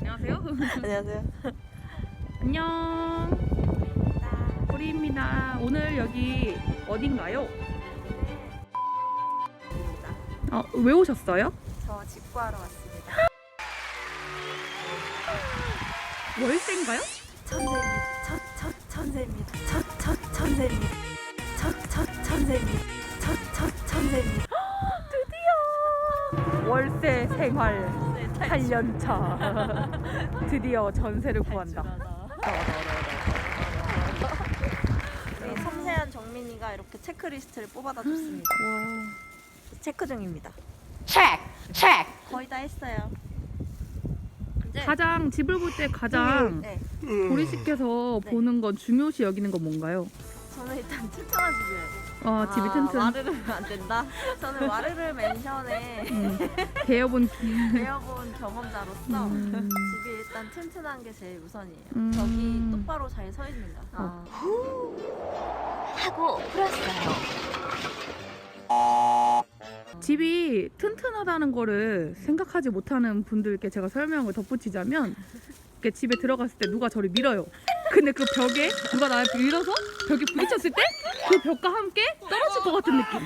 안녕하세요. 안녕하세요. 안녕. 보리입니다. 오늘 여기 어딘가요? 어, 왜 오셨어요? 저 직구하러 왔습니다. 월세인가요? 천재입니다. 천, 천, 천재입니다. 천, 천, 천재입니다. 천, 천, 천재입니다. 천, 천, 천재입니다. 월세 생활 8년 차. 드디어 전세를 구한다. 우리 섬세한 정민이가 이렇게 체크리스트를 뽑아다 줬습니다. 체크 중입니다. check, check. 거의 다 했어요. 이제 가장 집을 볼 때 가장 네, 보리 씨께서 네. 보는 건 중요시 여기는 건 뭔가요? 저는 일단 튼튼한 집이에요. 어, 집이 아, 튼튼. 와르르 안 된다. 저는 와르르 맨션에 음, 배워본 배워본 경험자로서 음. 집이 일단 튼튼한 게 제일 우선이에요. 음. 벽이 똑바로 잘 서 있는가. 어. 하고 풀었어요. 집이 튼튼하다는 거를 생각하지 못하는 분들께 제가 설명을 덧붙이자면 이렇게 집에 들어갔을 때 누가 저를 밀어요. 근데 그 벽에 누가 나한테 밀어서 벽에 부딪혔을 때 그 벽과 함께 떨어질 것 같은 느낌.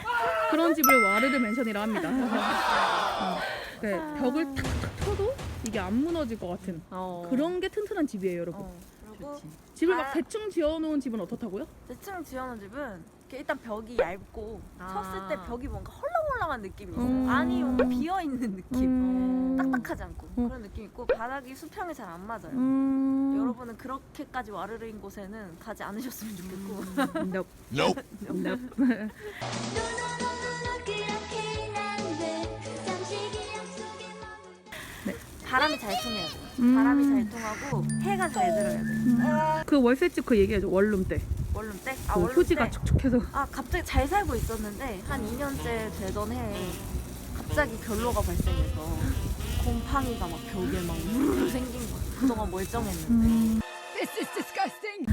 그런 집을 와르르 맨션이라 합니다. 어, 네, 벽을 탁탁 쳐도 이게 안 무너질 것 같은 어. 그런 게 튼튼한 집이에요, 여러분. 어. 그리고 집을 막 아. 대충 지어놓은 집은 어떻다고요? 대충 지어놓은 집은 이렇게 일단 벽이 얇고 아. 쳤을 때 벽이 뭔가 헐렁헐렁한 느낌이 있어요. 음. 안이 뭔가 비어 있는 느낌. 음. 딱딱하지 않고 음. 그런 느낌 있고 바닥이 수평이 잘 안 맞아요. 음. 여러분은 그렇게까지 와르르인 곳에는 가지 않으셨으면 좋겠고 음. nope. Nope. nope. 바람이 잘 통해야 돼 요. 음. 바람이 잘 통하고 해가 잘 들어야 돼 요. 그 월세집 그 얘기해줘 원룸 때. 원룸 때? 아 그 원룸 때? 촉촉해서. 아 갑자기 잘 살고 있었는데 한 2년째 되던 해에 갑자기 결로가 발생해서 곰팡이가 막 벽에 막 우르르 생긴 거야. 그동안 멀쩡했는데 음. This is disgusting.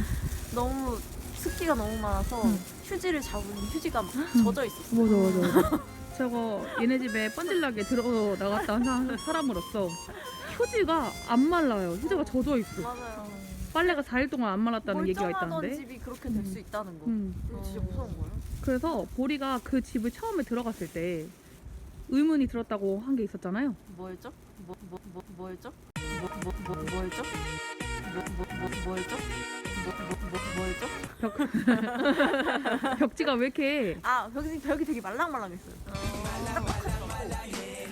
너무 습기가 너무 많아서 음. 휴지를 잡으면 휴지가 막 젖어 있었어. 맞아 맞아. 저거 얘네 집에 뻔질나게 들어 나갔다 한 사- 사람으로서 휴지가 안 말라요. 휴지가 젖어 있어. 맞아요. 빨래가 4일 동안 안 말랐다는 얘기가 멀쩡하던 있다는데. 집이 그렇게 될수 음. 있다는 거. 음. 이거 진짜 무서운 거예요. 그래서 보리가 그 집을 처음에 들어갔을 때 의문이 들었다고 한 게 있었잖아요. 뭐였죠? 뭐, 뭐, 뭐, 뭐였죠? 뭐, 뭐, 뭐, 뭐였죠? 뭐, 뭐, 뭐, 뭐였죠? 뭐, 뭐, 뭐, 뭐였죠? 벽지가 왜 이렇게 아 벽이 벽이 되게 말랑말랑했어요.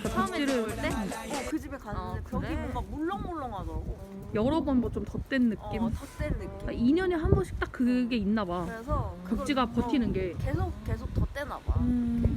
처음에 벽지를 들어올 때, 어, 그 집에 갔는데 아, 벽이 그래? 뭔가 물렁물렁하더라고. 여러 번 뭐 좀 덧댄 느낌. 어, 덧댄 느낌. 2년에 한 번씩 딱 그게 있나 봐. 그래서 그걸, 버티는 어, 게. 계속 계속 덧대나 봐. 음.